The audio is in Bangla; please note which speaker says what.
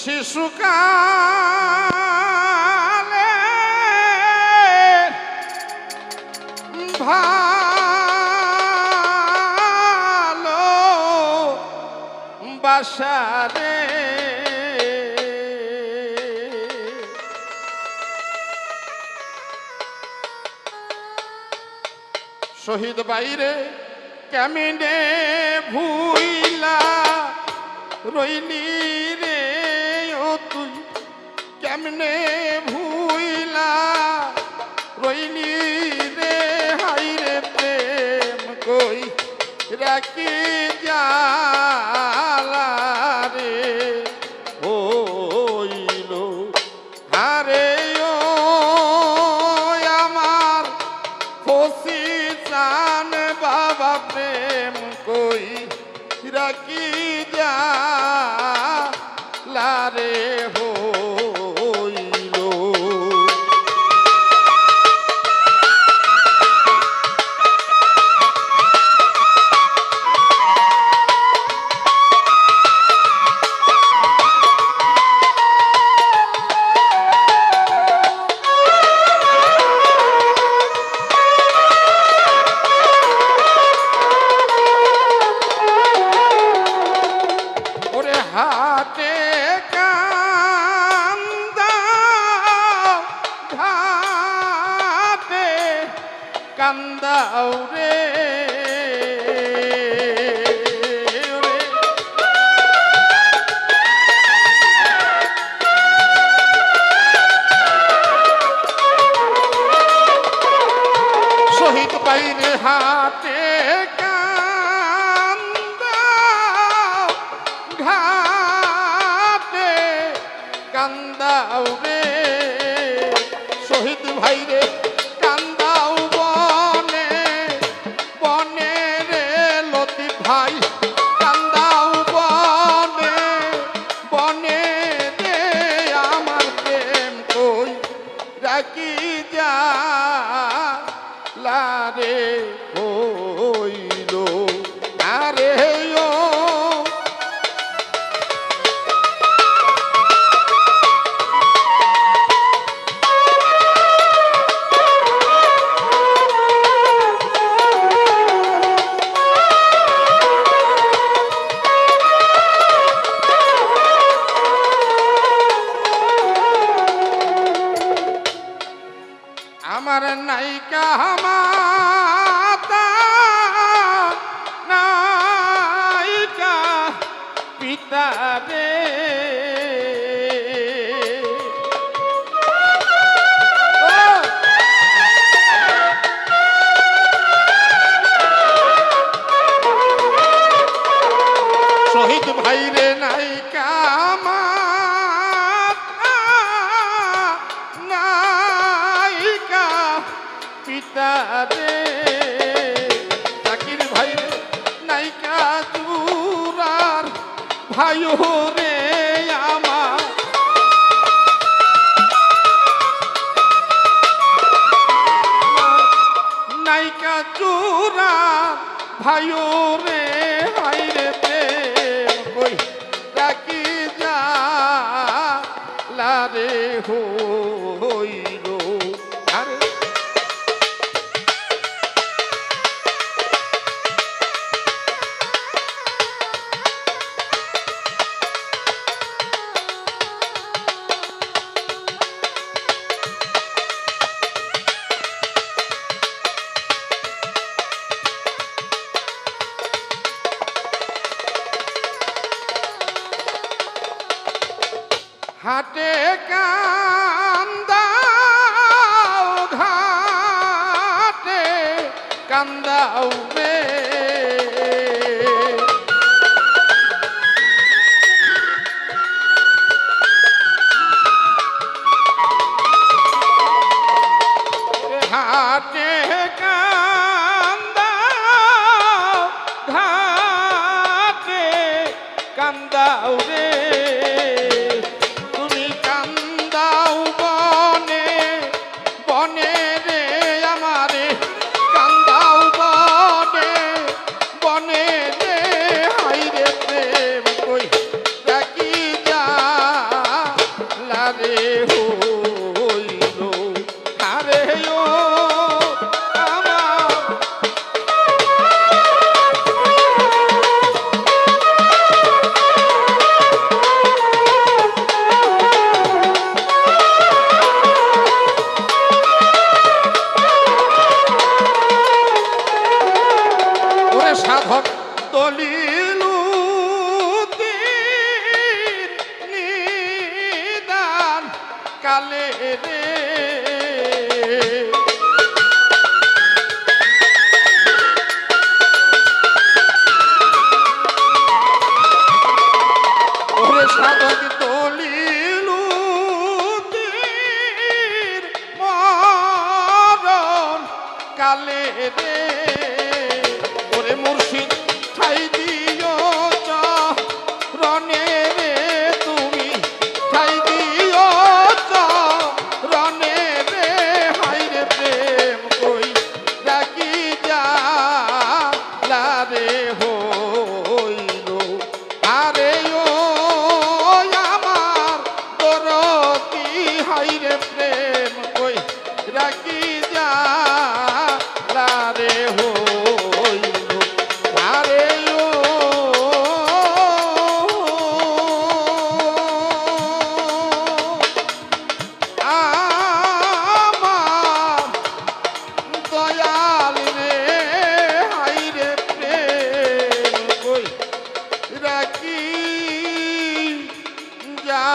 Speaker 1: শিশুকালে ভালো বাসারে শহীদ বাইরে কেমিনে ভুইলা রইলি? কেমনে ভুইলা রইলি রে হাই রে প্রেম কই রাখি জালা রে? হইল হারে ও আমার চান বাবা প্রেম কই রাখি যা লারে কান্দাও রে শহীদ বাইরে হাতে ঘাটে কান্দাও রে লারে আমার নায়িকা মাতা ভাই রে আমার। নায়িকা চুরা ভাইও রে হাই রে প্রেম কই রাখি যা লারে হইল কান্দাও রে করে সাধক দলিল নিদান কালে রে। সাধক দলিল মরণ কালে মুর্শিদ রাখি যা